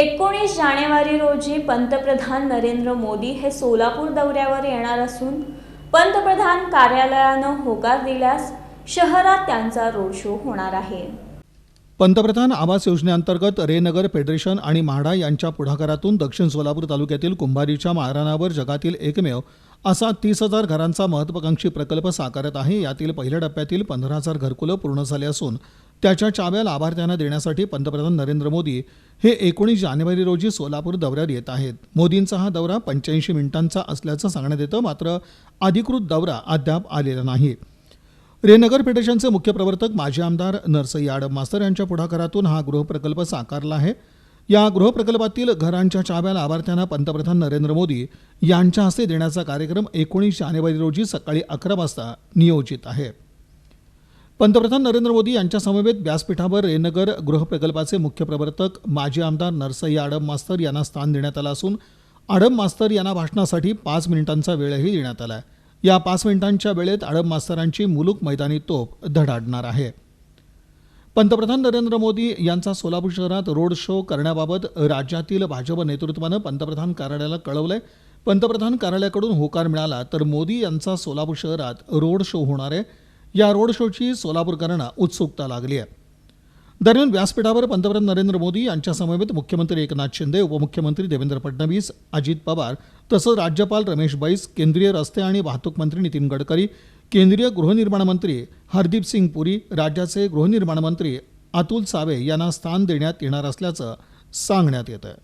एकोणीस जानेवारी रोजी पंतप्रधान नरेंद्र मोदी हे सोलापूर दौऱ्यावर येणार असून पंतप्रधान कार्यालयानं होकार दिल्यास शहरात त्यांचा रोड शो होणार आहे. पंतप्रधान आवास योजनेअंतर्गत रेनगर फेडरेशन आणि म्हाडा यांच्या पुढाकारातून दक्षिण सोलापूर तालुक्यातील कुंभारीच्या माळरानावर जगातील एकमेव असा तीस हजार घरांचा महत्वाकांक्षी प्रकल्प साकारत आहे. यातील पहिल्या टप्प्यातील पंधरा हजार घरकुलं पूर्ण झाले असून त्याच्या चाव्या लाभार्थ्यांना देण्यासाठी पंतप्रधान नरेंद्र मोदी हे एकोणीस जानेवारी रोजी सोलापूर दौऱ्यावर येत आहेत. मोदींचा हा दौरा पंच्याऐंशी मिनिटांचा असल्याचं सांगण्यात येतं मात्र अधिकृत दौरा अद्याप आलेला नाही. रेनगर फेडरेशनचे मुख्य प्रवर्तक माजी आमदार नरसई आडम मास्तर यांच्या पुढाकारातून हा गृहप्रकल्प साकारला आहे. या गृहप्रकल्पातील घरांच्या चाव्या लाभार्थ्यांना पंतप्रधान नरेंद्र मोदी यांच्या हस्ते देण्याचा कार्यक्रम एकोणीस जानेवारी रोजी सकाळी अकरा वाजता नियोजित आहे. पंतप्रधान नरेंद्र मोदी यांच्या समवेत व्यासपीठावर रेनगर गृहप्रकल्पाचे मुख्य प्रवर्तक माजी आमदार नरसई आडम मास्तर यांना स्थान देण्यात आलं असून आडम मास्तर यांना भाषणासाठी पाच मिनिटांचा वेळही देण्यात आला आहे या पाच मिनिटांच्या वेळेत आडम मास्तरांची मुलूक मैदानी तोप धडाडणार आहे. पंतप्रधान नरेंद्र मोदी यांचा सोलापूर शहरात रोड शो करण्याबाबत राज्यातील भाजप नेतृत्वानं पंतप्रधान कार्यालयाला कळवलंय. पंतप्रधान कार्यालयाकडून होकार मिळाला तर मोदी यांचा सोलापूर शहरात रोड शो होणार आहे. या रोड शोची सोलापूरकरांना उत्सुकता लागली आहे. दरम्यान व्यासपीठावर पंतप्रधान नरेंद्र मोदी यांच्यासमवेत मुख्यमंत्री एकनाथ शिंदे उपमुख्यमंत्री देवेंद्र फडणवीस अजित पवार तसंच राज्यपाल रमेश बैस केंद्रीय रस्ते आणि वाहतूक मंत्री नितीन गडकरी केंद्रीय गृहनिर्माण मंत्री हरदीप सिंग पुरी राज्याचे गृहनिर्माण मंत्री अतुल सावे यांना स्थान देण्यात येणार असल्याचं सांगण्यात येतं